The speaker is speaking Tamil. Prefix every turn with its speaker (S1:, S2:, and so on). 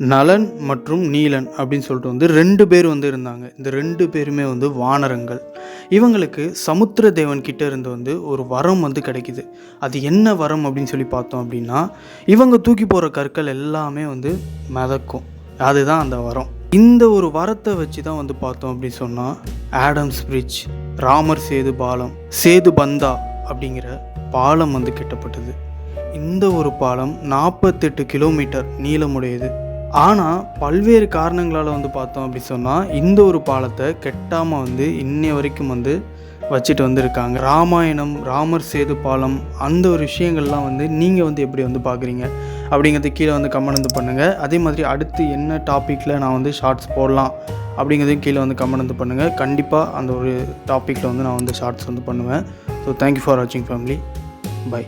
S1: நலன் மற்றும் நீலன் அப்படின்னு சொல்லிட்டு வந்து ரெண்டு பேர் வந்து இருந்தாங்க. இந்த ரெண்டு பேருமே வந்து வானரங்கள். இவங்களுக்கு சமுத்திர தேவன் கிட்ட இருந்து வந்து ஒரு வரம் வந்து கிடைக்குது. அது என்ன வரம் அப்படின்னு சொல்லி பார்த்தோம் அப்படின்னா இவங்க தூக்கி போகிற கற்கள் எல்லாமே வந்து மிதக்கும். அதுதான் அந்த வரம். இந்த ஒரு வரத்தை வச்சு தான் வந்து பார்த்தோம் அப்படின்னு சொன்னால் ஆடம்ஸ் பிரிட்ஜ் ராமர் சேது பாலம் சேது பந்தா அப்படிங்கிற பாலம் வந்து கெட்டப்பட்டது. இந்த ஒரு பாலம் நாற்பத்தெட்டு கிலோமீட்டர் நீளமுடையது. ஆனால் பல்வேறு காரணங்களால் வந்து பார்த்தோம் அப்படி சொன்னால் இந்த ஒரு பாலத்தை கெட்டாமல் வந்து இன்னை வரைக்கும் வந்து வச்சுட்டு வந்திருக்காங்க. ராமாயணம் ராமர் சேது பாலம் அந்த ஒரு விஷயங்கள்லாம் வந்து நீங்கள் வந்து எப்படி வந்து பார்க்குறீங்க அப்படிங்கிறது கீழே வந்து கமெண்ட் வந்து பண்ணுங்கள் அதே மாதிரி அடுத்து என்ன டாப்பிக்கில் நான் வந்து ஷார்ட்ஸ் போடலாம் அப்படிங்கிறதையும் கீழே வந்து கமெண்ட் வந்து பண்ணுங்கள் கண்டிப்பாக அந்த ஒரு டாப்பிக்கில் வந்து நான் வந்து ஷார்ட்ஸ் வந்து பண்ணுவேன். ஸோ தேங்க்யூ ஃபார் வாட்சிங் ஃபேமிலி பை